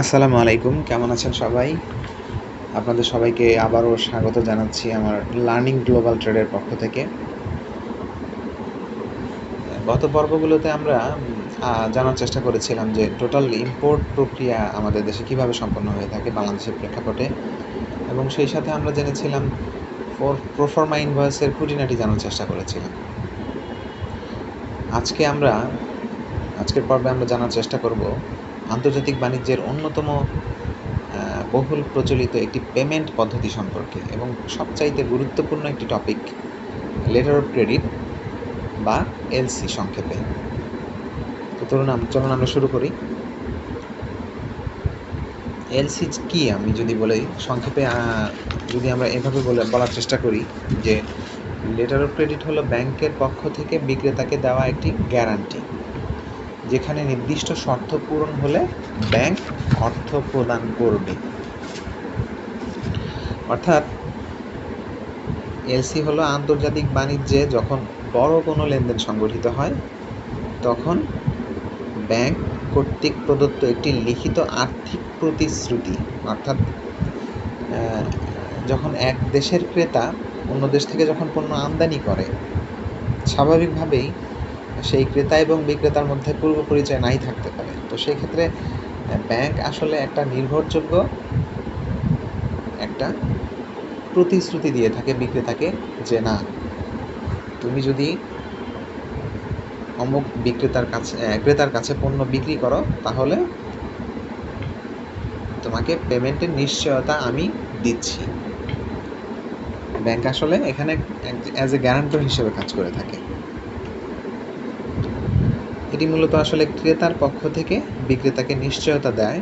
আসসালামু আলাইকুম, কেমন আছেন সবাই? আপনাদের সবাইকে আবারও স্বাগত জানাচ্ছি আমার লার্নিং গ্লোবাল ট্রেডের পক্ষ থেকে। গত পর্বগুলোতে আমরা জানার চেষ্টা করেছিলাম যে টোটাল ইম্পোর্ট প্রক্রিয়া আমাদের দেশে কীভাবে সম্পন্ন হয়ে থাকে বাংলাদেশের প্রেক্ষাপটে। এবং সেই সাথে আমরা জেনেছিলাম ফর প্রোফর্মা ইনভয়েসের খুঁটিনাটি জানার চেষ্টা করেছিলাম। আজকে আমরা, আজকের পর্বে আমরা জানার চেষ্টা করব আন্তর্জাতিক বাণিজ্যের অন্যতম বহুল প্রচলিত একটি পেমেন্ট পদ্ধতি সম্পর্কে এবং সবচাইতে গুরুত্বপূর্ণ একটি টপিক লেটার অফ ক্রেডিট বা এলসি সংক্ষেপে। তো আম- চলুন আমরা শুরু করি। এলসি কি? আমি যদি বলি, সংক্ষেপে যদি আমরা এভাবে বলে, বলার চেষ্টা করি যে লেটার অফ ক্রেডিট হলো ব্যাংকের পক্ষ থেকে বিক্রেতাকে দেওয়া একটি গ্যারান্টি যেখানে নির্দিষ্ট শর্ত পূরণ হলে ব্যাংক অর্থ প্রদান করবে। অর্থাৎ এলসি হলো আন্তর্জাতিক বাণিজ্যে যখন বড় কোনো লেনদেন সংগঠিত হয়, তখন ব্যাংক কর্তৃক প্রদত্ত একটি লিখিত আর্থিক প্রতিশ্রুতি, অর্থাৎ যখন এক দেশের ক্রেতা অন্য দেশ থেকে যখন পণ্য আমদানি করে, স্বাভাবিকভাবেই সেই ক্রেতা এবং বিক্রেতার মধ্যে পূর্ব পরিচয় নাই থাকতে পারে। তো সেই ক্ষেত্রে ব্যাংক আসলে একটা নির্ভরযোগ্য একটা প্রতিশ্রুতি দিয়ে থাকে বিক্রেতাকে যে, না, তুমি যদি অমুক বিক্রেতার কাছে ক্রেতার কাছে পণ্য বিক্রি করো, তাহলে তোমাকে পেমেন্টের নিশ্চয়তা আমি দিচ্ছি। ব্যাংক আসলে এখানে অ্যাজ এ গ্যারান্টর হিসেবে কাজ করে থাকে। এটি মূলত আসলে ক্রেতার পক্ষ থেকে বিক্রেতাকে নিশ্চয়তা দেয়।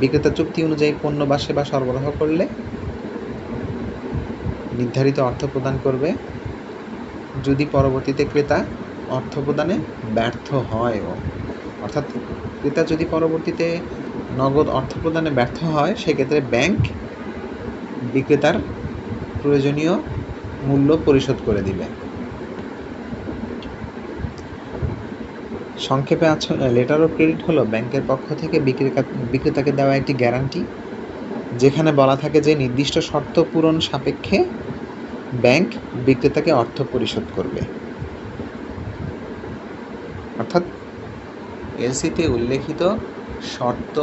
বিক্রেতা চুক্তি অনুযায়ী পণ্য বা সেবা সরবরাহ করলে নির্ধারিত অর্থ প্রদান করবে। যদি পরবর্তীতে ক্রেতা অর্থ প্রদানে ব্যর্থ হয়ও, অর্থাৎ ক্রেতা যদি পরবর্তীতে নগদ অর্থ প্রদানে ব্যর্থ হয়, সেক্ষেত্রে ব্যাংক বিক্রেতার প্রয়োজনীয় মূল্য পরিশোধ করে দিবে। সংক্ষেপে আছে লেটার অফ ক্রেডিট হলো ব্যাংকের পক্ষ থেকে বিক্রেতা, বিক্রেতাকে দেওয়া একটি গ্যারান্টি যেখানে বলা থাকে যে নির্দিষ্ট শর্ত পূরণ সাপেক্ষে ব্যাংক বিক্রেতাকে অর্থ পরিশোধ করবে। অর্থাৎ এলসিতে উল্লেখিত শর্ত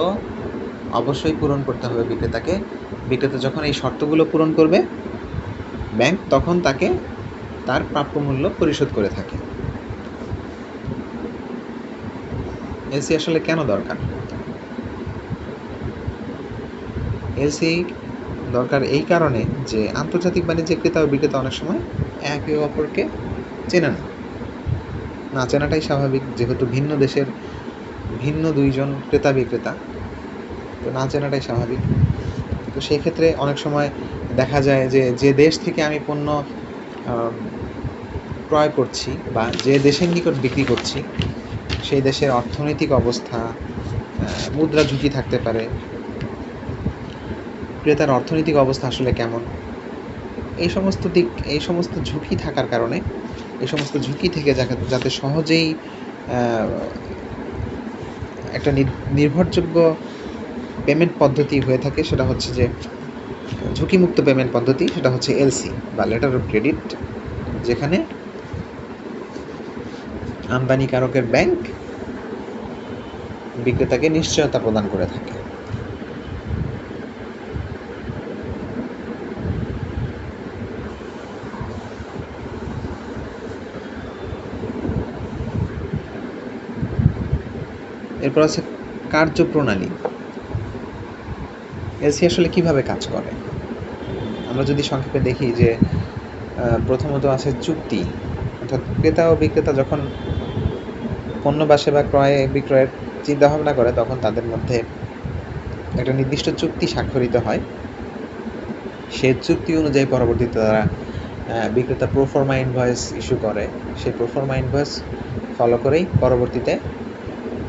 অবশ্যই পূরণ করতে হবে বিক্রেতাকে। বিক্রেতা যখন এই শর্তগুলো পূরণ করবে, ব্যাংক তখন তাকে তার প্রাপ্য মূল্য পরিশোধ করে থাকে। এলসি আসলে কেন দরকার? এলসি দরকার এই কারণে যে আন্তর্জাতিক বাণিজ্যে ক্রেতা ও বিক্রেতা অনেক সময় একে অপরকে চেনে না। না চেনাটাই স্বাভাবিক, যেহেতু ভিন্ন দেশের ভিন্ন দুইজন ক্রেতা বিক্রেতা, তো না চেনাটাই স্বাভাবিক। তো সেই ক্ষেত্রে অনেক সময় দেখা যায় যে যে দেশ থেকে আমি পণ্য ক্রয় করছি বা যে দেশের নিকট বিক্রি করছি সেই দেশের অর্থনৈতিক অবস্থা মুদ্রা ঝুঁকি থাকতে পারে। ক্রেতার অর্থনৈতিক অবস্থা আসলে কেমন? এই সমস্ত দিক, এই সমস্ত ঝুঁকি থাকার কারণে, এই সমস্ত ঝুঁকি থেকে যাতে সহজেই একটা নির- নির্ভরযোগ্য পেমেন্ট পদ্ধতি হয়ে থাকে, সেটা হচ্ছে যে, ঝুঁকিমুক্ত পেমেন্ট পদ্ধতি, সেটা হচ্ছে এলসি বা লেটার অফ ক্রেডিট যেখানে আমদানিকারকের ব্যাংক বিক্রেতাকে নিশ্চয়তা প্রদান করে থাকে। এরপর আছে কার্যপ্রণালী। এলসি আসলে কীভাবে কাজ করে? আমরা যদি সংক্ষেপে দেখি যে প্রথমত আছে চুক্তি। ক্রেতা ও বিক্রেতা যখন পণ্য বা সেবা ক্রয় বিক্রয়ের চিন্তা ভাবনা করে, তখন তাদের মধ্যে একটা নির্দিষ্ট চুক্তি স্বাক্ষরিত হয়। সেই চুক্তি অনুযায়ী পরবর্তীতে তারা বিক্রেতা প্রোফর্মা ইনভয়েস ইস্যু করে। সেই প্রোফর্মা ইনভয়েস ফলো করেই পরবর্তীতে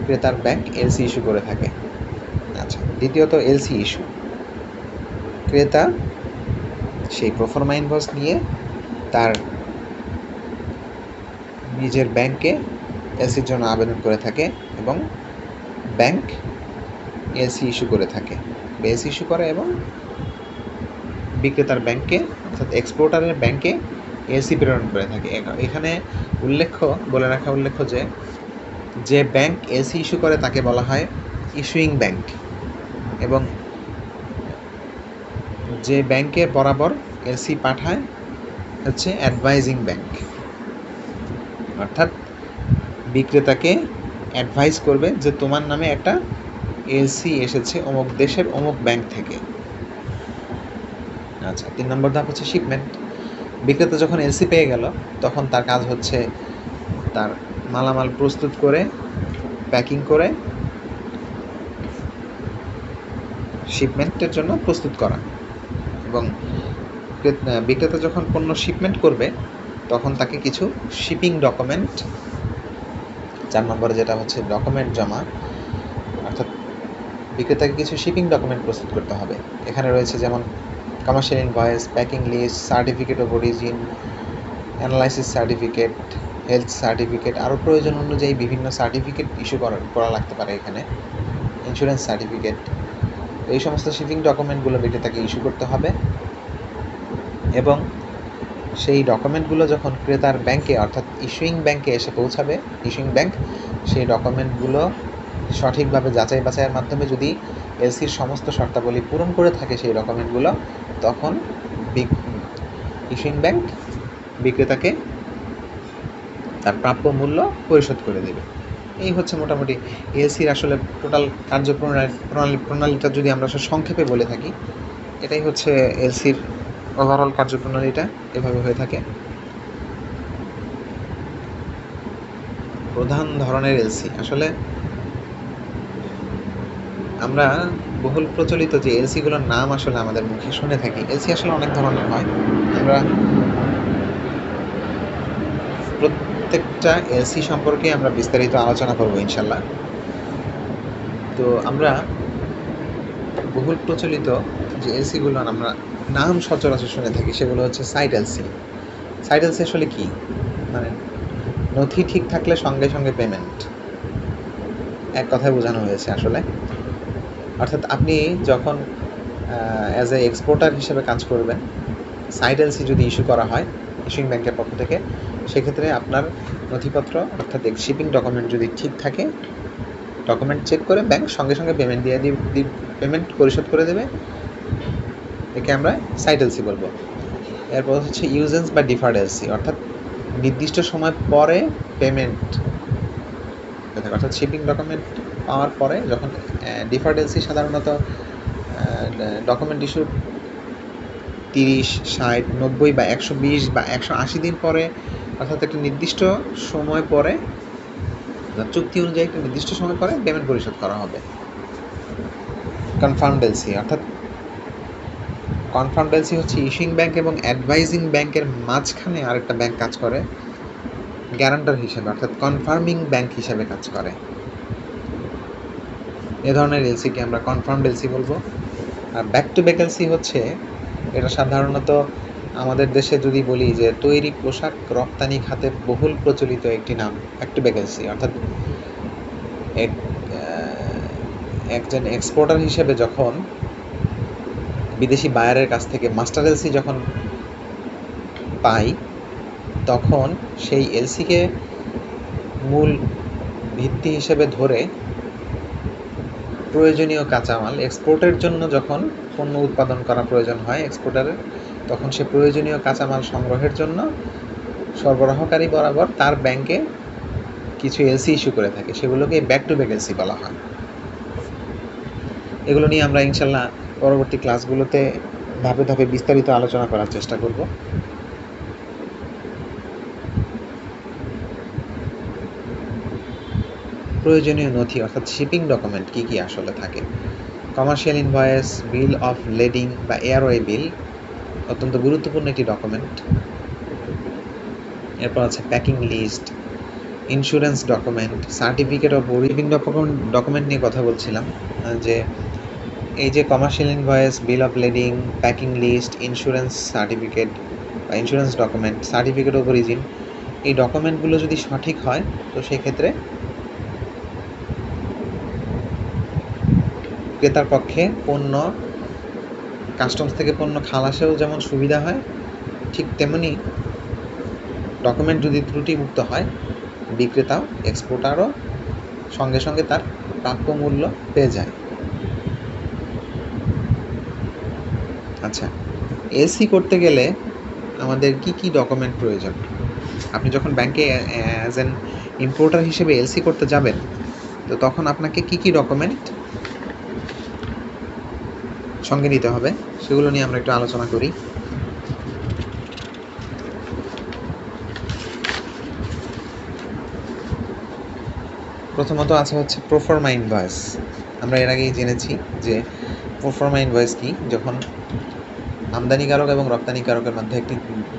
ক্রেতার ব্যাংক এলসি ইস্যু করে থাকে। আচ্ছা দ্বিতীয়ত এলসি ইস্যু ক্রেতা সেই প্রোফর্মা ইনভয়েস নিয়ে তার নিজের ব্যাংকে এসির জন্য আবেদন করে থাকে এবং ব্যাংক এসি ইস্যু করে থাকে। এলসি ইস্যু করে এবং বিক্রেতার ব্যাংকে, অর্থাৎ এক্সপোর্টারের ব্যাংকে এসি প্রেরণ করে থাকে। এখানে উল্লেখ্য, বলে রাখা উল্লেখ্য যে যে ব্যাংক এসি ইস্যু করে তাকে বলা হয় ইস্যুইং ব্যাংক এবং যে ব্যাংকে বরাবর এসি পাঠায় হচ্ছে অ্যাডভাইজিং ব্যাংক। অর্থাৎ বিক্রেতাকে অ্যাডভাইস করবে যে তোমার নামে একটা এলসি এসেছে অমুক দেশের অমুক ব্যাংক থেকে। আচ্ছা তিন নম্বর ধাপ হচ্ছে শিপমেন্ট বিক্রেতা যখন এলসি পেয়ে গেল, তখন তার কাজ হচ্ছে তার মালামাল প্রস্তুত করে প্যাকিং করে শিপমেন্টের জন্য প্রস্তুত করা। এবং বিক্রেতা যখন পণ্য শিপমেন্ট করবে তখন তাকে কিছু শিপিং ডকুমেন্ট, চার নম্বরে যেটা হচ্ছে ডকুমেন্ট জমা, অর্থাৎ বিক্রেতাকে কিছু শিপিং ডকুমেন্ট প্রস্তুত করতে হবে। এখানে রয়েছে যেমন commercial invoice packing list certificate of origin analysis certificate health certificate আরও প্রয়োজন অনুযায়ী বিভিন্ন সার্টিফিকেট ইস্যু করা করা লাগতে পারে এখানে। ইন্স্যুরেন্স সার্টিফিকেট এই সমস্ত শিপিং ডকুমেন্টগুলো বিক্রেতাকে ইস্যু করতে হবে। এবং সেই ডকুমেন্টগুলো যখন ক্রেতার ব্যাংকে অর্থাৎ ইস্যুইং ব্যাংকে এসে পৌঁছাবে ইস্যুইং ব্যাংক সেই ডকুমেন্টগুলো সঠিকভাবে যাচাই বাছাইয়ের মাধ্যমে যদি এলসির সমস্ত শর্তাবলী পূরণ করে থাকে সেই ডকুমেন্টগুলো তখন ইস্যুইং ব্যাংক বিক্রেতাকে তার প্রাপ্য মূল্য পরিশোধ করে দেবে। এই হচ্ছে মোটামুটি এলসির আসলে টোটাল কার্যপ্রণালী প্রণালী প্রণালীটা যদি আমরা সংক্ষেপে বলে থাকি, এটাই হচ্ছে এলসির ওভারঅল কার্যপ্রণালীটা এভাবে হয়ে থাকে। প্রধান ধরনের এলসি আসলে আমরা বহুল প্রচলিত যে এলসিগুলোর নাম আসলে আমাদের মুখে শুনে থাকি এলসি আসলে অনেক ধরনের হয়। আমরা প্রত্যেকটা এলসি সম্পর্কে আমরা বিস্তারিত আলোচনা করব ইনশাল্লাহ তো আমরা বহুল প্রচলিত যে এলসিগুলো আমরা নাম সচরাচর শুনে থাকি, সেগুলো হচ্ছে সাইড এলসি সাইড এলসি আসলে কি? মানে নথি ঠিক থাকলে সঙ্গে সঙ্গে পেমেন্ট এক কথায় বোঝানো হয়েছে আসলে। অর্থাৎ আপনি যখন অ্যাজ এ এক্সপোর্টার হিসেবে কাজ করবেন সাইড এলসি যদি ইস্যু করা হয় ইস্যুইং ব্যাংকের পক্ষ থেকে, সেক্ষেত্রে আপনার নথিপত্র, অর্থাৎ শিপিং ডকুমেন্ট যদি ঠিক থাকে ডকুমেন্ট চেক করে ব্যাংক সঙ্গে সঙ্গে পেমেন্ট দিয়ে দিয়ে পেমেন্ট পরিশোধ করে দেবে। একে আমরা সাইড এলসি বলব। এরপর হচ্ছে ইউজেন্স বা ডিফার্ড এলসি অর্থাৎ নির্দিষ্ট সময় পরে পেমেন্ট অর্থাৎ শিপিং ডকুমেন্ট পাওয়ার পরে যখন ডিফার্ড এলসি সাধারণত ডকুমেন্ট ইস্যু তিরিশ, ষাট, নব্বই বা একশো বিশ বা একশো আশি দিন পরে, অর্থাৎ একটা নির্দিষ্ট সময় পরে চুক্তি অনুযায়ী একটি নির্দিষ্ট সময় পরে পেমেন্ট পরিশোধ করা হবে। কনফার্মড এলসি অর্থাৎ কনফার্মড এলসি হচ্ছে ইস্যুইং ব্যাংক এবং অ্যাডভাইজিং ব্যাংকের মাঝখানে আরেকটা ব্যাংক কাজ করে গ্যারান্টার হিসেবে, অর্থাৎ কনফার্মিং ব্যাংক হিসেবে কাজ করে। এ ধরনের এলসিকে আমরা কনফার্মড এলসি বলব। আর ব্যাক টু ব্যাক এলসি হচ্ছে, এটা সাধারণত আমাদের দেশে যদি বলি যে তৈরি পোশাক রপ্তানি খাতে বহুল প্রচলিত একটি নাম ব্যাক টু ব্যাক এলসি অর্থাৎ এক একজন এক্সপোর্টার হিসেবে যখন বিদেশি বায়ারের কাছ থেকে মাস্টার এলসি যখন পাই, তখন সেই এলসিকে মূল ভিত্তি হিসেবে ধরে প্রয়োজনীয় কাঁচামাল এক্সপোর্টের জন্য যখন পণ্য উৎপাদন করা প্রয়োজন হয় এক্সপোর্টারের, তখন সে প্রয়োজনীয় কাঁচামাল সংগ্রহের জন্য সরবরাহকারী বরাবর তার ব্যাংকে কিছু এলসি ইস্যু করে থাকে। সেগুলোকে ব্যাক টু ব্যাক এলসি বলা হয়। এগুলো নিয়ে আমরা ইনশাল্লাহ পরবর্তী ক্লাসগুলোতে ধাপে ধাপে বিস্তারিত আলোচনা করার চেষ্টা করব। প্রয়োজনীয় নথি অর্থাৎ শিপিং ডকুমেন্ট কী কী আসলে থাকে? Commercial invoice, bill of lading বা এয়ারওয়ে বিল অত্যন্ত গুরুত্বপূর্ণ একটি ডকুমেন্ট। এরপর আছে packing list, insurance document, certificate of বিভিন্ন ডকুমেন্ট নিয়ে কথা বলছিলাম, যে এই যে commercial invoice bill of lading packing list insurance certificate বা insurance document certificate of origin এই ডকুমেন্টগুলো যদি সঠিক হয়, তো সেক্ষেত্রে ক্রেতার পক্ষে পণ্য কাস্টমস থেকে পণ্য খালাসেও যেমন সুবিধা হয়, ঠিক তেমনি ডকুমেন্ট যদি ত্রুটিমুক্ত হয়, বিক্রেতাও এক্সপোর্টারও সঙ্গে সঙ্গে তার প্রাপ্য মূল্য পেয়ে যায়। আচ্ছা এলসি করতে গেলে আমাদের কি কি ডকুমেন্ট প্রয়োজন? আপনি যখন ব্যাংকে অ্যাজ এন ইম্পোর্টার হিসেবে এলসি করতে যাবেন, তো তখন আপনাকে কি কি ডকুমেন্ট সঙ্গে নিতে হবে? সেগুলো নিয়ে আমরা একটু আলোচনা করি। প্রথমত আছে হচ্ছে প্রোফর্মা ইনভয়েস আমরা এর আগেই জেনেছি যে প্রোফর্মা ইনভয়েস কি? যখন আমদানিকারক এবং রপ্তানিকারকের মধ্যে একটি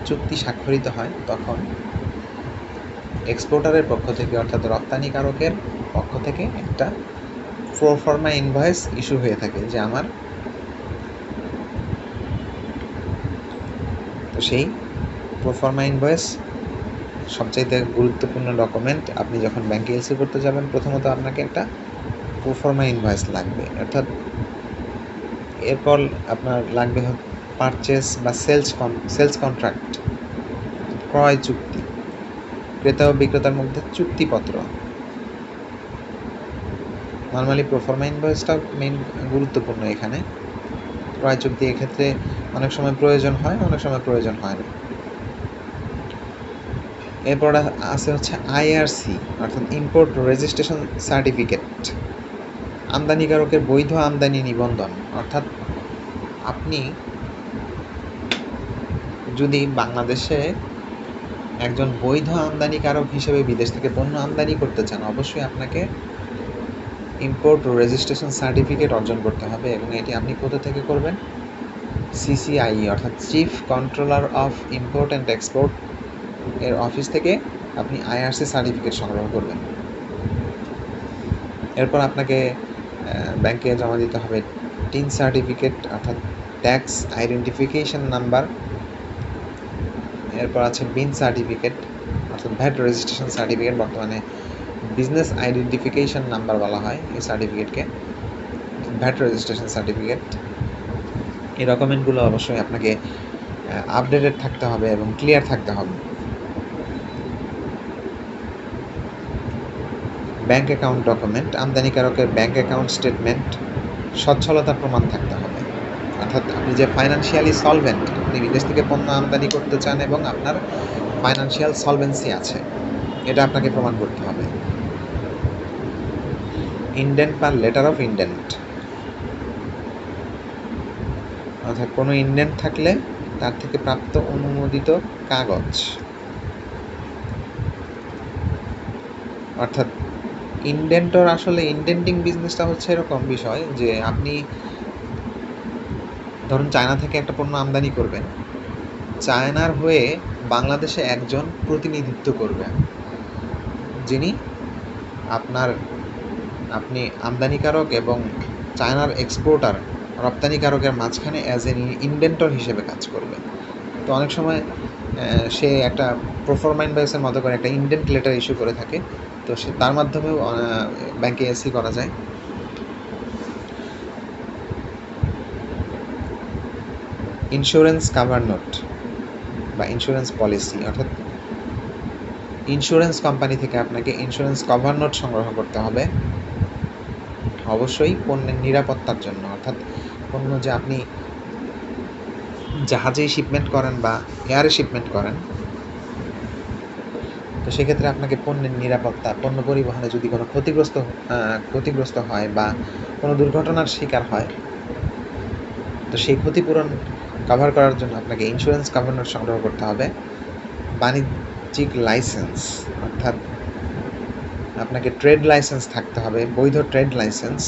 চুক্তি স্বাক্ষরিত হয় তখন এক্সপোর্টারের পক্ষ থেকে, অর্থাৎ রপ্তানিকারকের পক্ষ থেকে একটা প্রোফর্মা ইনভয়েস ইস্যু হয়ে থাকে যে আমার তো সেই প্রোফর্মা ইনভয়েস সবচাইতে গুরুত্বপূর্ণ ডকুমেন্ট আপনি যখন ব্যাংকে এলসি করতে যাবেন, প্রথমত আপনাকে একটা প্রোফর্মা ইনভয়েস লাগবে। অর্থাৎ এরপর আপনার লাগবে পারচেস বা সেলস কন সেলস কন্ট্রাক্ট ক্রয় চুক্তি, ক্রেতা ও বিক্রেতার মধ্যে চুক্তিপত্র। নর্মালি প্রোফর্মা ইনভয়েসটা মেইন গুরুত্বপূর্ণ এখানে। ক্রয় চুক্তি এক্ষেত্রে অনেক সময় প্রয়োজন হয়, অনেক সময় প্রয়োজন হয় না। এরপর আছে হচ্ছে আইআরসি অর্থাৎ ইম্পোর্ট রেজিস্ট্রেশন সার্টিফিকেট আমদানিকারকের বৈধ আমদানি নিবন্ধন, অর্থাৎ আপনি যদি বাংলাদেশে একজন বৈধ আমদানিকারক হিসেবে বিদেশ থেকে পণ্য আমদানি করতে চান, অবশ্যই আপনাকে ইম্পোর্ট রেজিস্ট্রেশন সার্টিফিকেট অর্জন করতে হবে এবং এটি আপনি কোথা থেকে করবেন? সিসিআই অর্থাৎ chief controller of import and export এর অফিস থেকে আপনি আইআরসি সার্টিফিকেট সংগ্রহ করবেন। এরপর আপনাকে ব্যাংকে জমা দিতে হবে টিন সার্টিফিকেট অর্থাৎ ট্যাক্স আইডেন্টিফিকেশন নাম্বার এরপর আছে বিন সার্টিফিকেট অর্থাৎ ভ্যাট রেজিস্ট্রেশন সার্টিফিকেট বর্তমানে বিজনেস আইডেন্টিফিকেশন নাম্বার বলা হয় এই সার্টিফিকেটকে ভ্যাট রেজিস্ট্রেশন সার্টিফিকেট এই ডকুমেন্টগুলো অবশ্যই আপনাকে আপডেটেড থাকতে হবে এবং ক্লিয়ার থাকতে হবে। ব্যাংক অ্যাকাউন্ট ডকুমেন্ট আমদানিকারকের ব্যাংক অ্যাকাউন্ট স্টেটমেন্ট সচ্ছলতার প্রমাণ থাকতে হবে। অর্থাৎ আপনি যে ফাইন্যান্সিয়ালি সলভেন্ট আপনি বিদেশ থেকে পণ্য আমদানি করতে চান এবং আপনার ফাইন্যান্সিয়াল সলভেন্সি আছে, এটা আপনাকে প্রমাণ করতে হবে। ইন্ডেন্ট বা লেটার অফ ইন্ডেন্ট অর্থাৎ কোনো ইন্ডেন্ট থাকলে তার থেকে প্রাপ্ত অনুমোদিত কাগজ। অর্থাৎ ইন্ডেন্টর আসলে ইন্ডেন্টিং বিজনেসটা হচ্ছে এরকম বিষয় যে আপনি ধরুন চায়না থেকে একটা পণ্য আমদানি করবেন, চায়নার হয়ে বাংলাদেশে একজন প্রতিনিধিত্ব করবে যিনি আপনার, আপনি আমদানিকারক এবং চায়নার এক্সপোর্টার রপ্তানিকারকের মাঝখানে অ্যাজ এন ইনভেন্টর হিসেবে কাজ করবে তো অনেক সময় সে একটা প্রফরমাইন বাইসের মতো করে একটা ইনডেন্ট লেটার ইস্যু করে থাকে। তো সে, তার মাধ্যমেও ব্যাংকে এসি করা যায়। ইন্স্যুরেন্স কাভার নোট বা ইন্স্যুরেন্স পলিসি অর্থাৎ ইন্স্যুরেন্স কোম্পানি থেকে আপনাকে ইন্স্যুরেন্স কভার নোট সংগ্রহ করতে হবে। অবশ্যই পণ্যের নিরাপত্তার জন্য, অর্থাৎ পণ্য যে আপনি জাহাজেই শিপমেন্ট করেন বা এয়ারে শিপমেন্ট করেন, তো সেক্ষেত্রে আপনাকে পণ্যের নিরাপত্তা, পণ্য পরিবহনে যদি কোনো ক্ষতিগ্রস্ত ক্ষতিগ্রস্ত হয় বা কোনো দুর্ঘটনার শিকার হয়, তো সেই ক্ষতিপূরণ কভার করার জন্য আপনাকে ইন্স্যুরেন্স কভার সংগ্রহ করতে হবে। বাণিজ্যিক লাইসেন্স অর্থাৎ আপনাকে ট্রেড লাইসেন্স থাকতে হবে, বৈধ trade licence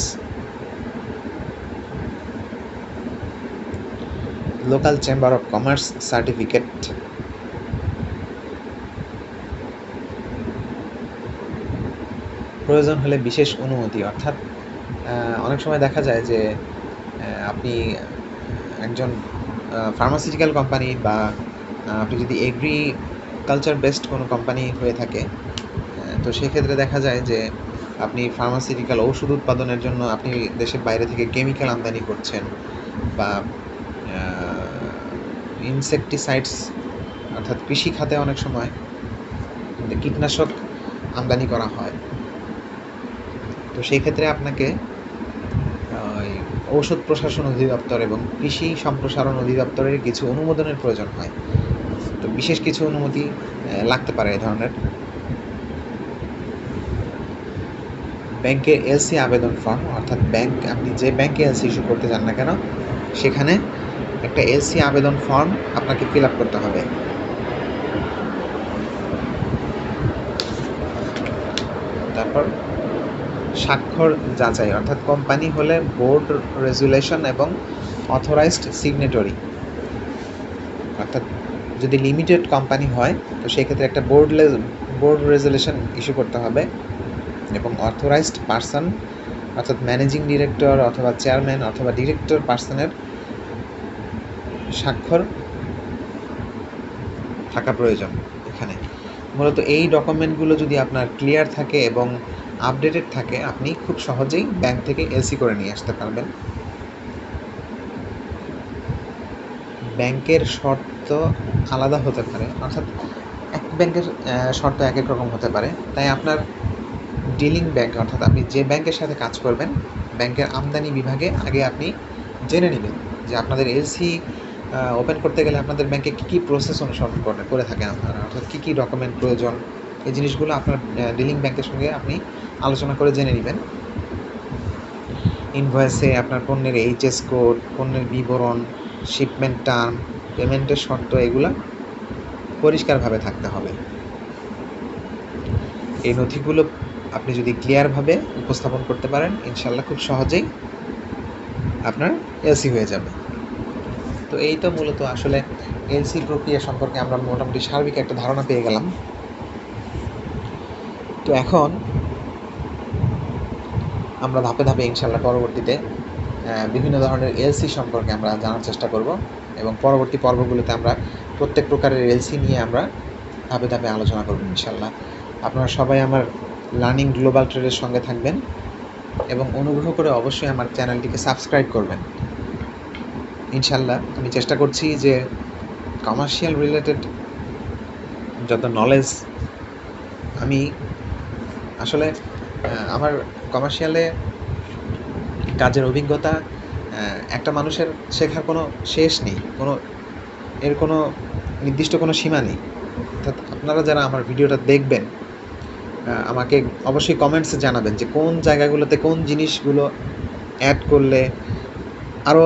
local chamber of commerce certificate প্রয়োজন হলে বিশেষ অনুমতি, অর্থাৎ অনেক সময় দেখা যায় যে আপনি একজন ফার্মাসিউটিক্যাল কোম্পানি বা আপনি যদি এগ্রিকালচার বেসড কোনো কোম্পানি হয়ে থাকে তো সেক্ষেত্রে দেখা যায় যে আপনি ফার্মাসিউটিক্যাল ওষুধ উৎপাদনের জন্য আপনি দেশের বাইরে থেকে কেমিক্যাল আমদানি করছেন বা ইনসেকটিসাইডস অর্থাৎ কৃষি খাতে অনেক সময় কীটনাশক আমদানি করা হয়। তো সেই ক্ষেত্রে আপনাকে ঔষধ প্রশাসন অধিদপ্তর এবং কৃষি সম্প্রসারণ অধিদপ্তরের কিছু অনুমোদনের প্রয়োজন হয়। তো বিশেষ কিছু অনুমতি লাগতে পারে এ ধরনের। ব্যাংকের এলসি আবেদন ফর্ম অর্থাৎ ব্যাংক, আপনি যে ব্যাংকে এলসি ইস্যু করতে চান না কেন, সেখানে একটা এলসি আবেদন ফর্ম আপনাকে ফিল আপ করতে হবে। তারপর স্বাক্ষর যাচাই, অর্থাৎ কোম্পানি হলে বোর্ড রেজুলেশন এবং অথরাইজড সিগনেটরি। অর্থাৎ যদি লিমিটেড কোম্পানি হয়, তো সেই ক্ষেত্রে একটা বোর্ড বোর্ড রেজুলেশন ইস্যু করতে হবে এবং অথরাইজড পার্সন, অর্থাৎ ম্যানেজিং ডিরেক্টর অথবা চেয়ারম্যান অথবা ডিরেক্টর পার্সনের স্বাক্ষর থাকা প্রয়োজন এখানে। মূলত এই ডকুমেন্টগুলো যদি আপনার ক্লিয়ার থাকে এবং আপডেটেড থাকে, আপনি খুব সহজেই ব্যাংক থেকে এলসি করে নিয়ে আসতে পারবেন। ব্যাংকের শর্ত আলাদা হতে পারে, অর্থাৎ এক ব্যাংকের শর্ত এক এক রকম হতে পারে। তাই আপনার ডিলিং ব্যাংক, অর্থাৎ আপনি যে ব্যাংকের সাথে কাজ করবেন, ব্যাংকের আমদানি বিভাগে আগে আপনি জেনে নেবেন যে আপনাদের এলসি ওপেন করতে গেলে আপনাদের ব্যাংকে কী কী প্রসেস অনুসরণ করে করে থাকেন আপনারা, অর্থাৎ কী কী ডকুমেন্ট প্রয়োজন, এই জিনিসগুলো আপনার ডিলিং ব্যাংকের সঙ্গে আপনি আলোচনা করে জেনে নেবেন। ইনভয়েসে আপনার পণ্যের এইচএস কোড পণ্যের বিবরণ শিপমেন্ট টার্ম পেমেন্টের শর্ত, এগুলো পরিষ্কারভাবে থাকতে হবে। এই নথিগুলো আপনি যদি ক্লিয়ারভাবে উপস্থাপন করতে পারেন ইনশাল্লাহ খুব সহজেই আপনার এলসি হয়ে যাবে। তো এই তো মূলত আসলে এলসি প্রক্রিয়া সম্পর্কে আমরা মোটামুটি সার্বিক একটা ধারণা পেয়ে গেলাম। তো এখন আমরা ধাপে ধাপে ইনশাল্লাহ পরবর্তীতে বিভিন্ন ধরনের এলসি সম্পর্কে আমরা জানার চেষ্টা করব এবং পরবর্তী পর্বগুলোতে আমরা প্রত্যেক প্রকারের এলসি নিয়ে আমরা ধাপে ধাপে আলোচনা করব ইনশাল্লাহ আপনারা সবাই আমার লার্নিং গ্লোবাল ট্রেডের সঙ্গে থাকবেন এবং অনুগ্রহ করে অবশ্যই আমার চ্যানেলটিকে সাবস্ক্রাইব করবেন। ইনশাল্লাহ আমি চেষ্টা করছি যে কমার্শিয়াল রিলেটেড যত নলেজ আমি আসলে আমার কমার্শিয়ালে কাজের অভিজ্ঞতা একটা মানুষের শেখার কোনো শেষ নেই, কোনো, এর কোনো নির্দিষ্ট কোনো সীমা নেই। অর্থাৎ আপনারা যারা আমার ভিডিওটা দেখবেন আমাকে অবশ্যই কমেন্টসে জানাবেন যে কোন জায়গাগুলোতে কোন জিনিসগুলো অ্যাড করলে আরও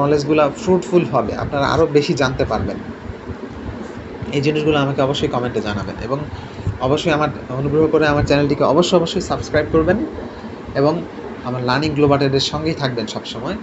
নলেজগুলো ফ্রুটফুল হবে, আপনারা আরও বেশি জানতে পারবেন। এই জিনিসগুলো আমাকে অবশ্যই কমেন্টে জানাবেন এবং অবশ্যই আমার অনুগ্রহ করে আমার চ্যানেলটিকে অবশ্যই অবশ্যই সাবস্ক্রাইব করবেন এবং আমার লার্নিং গ্লোবাটেডের সঙ্গেই থাকবেন সবসময়।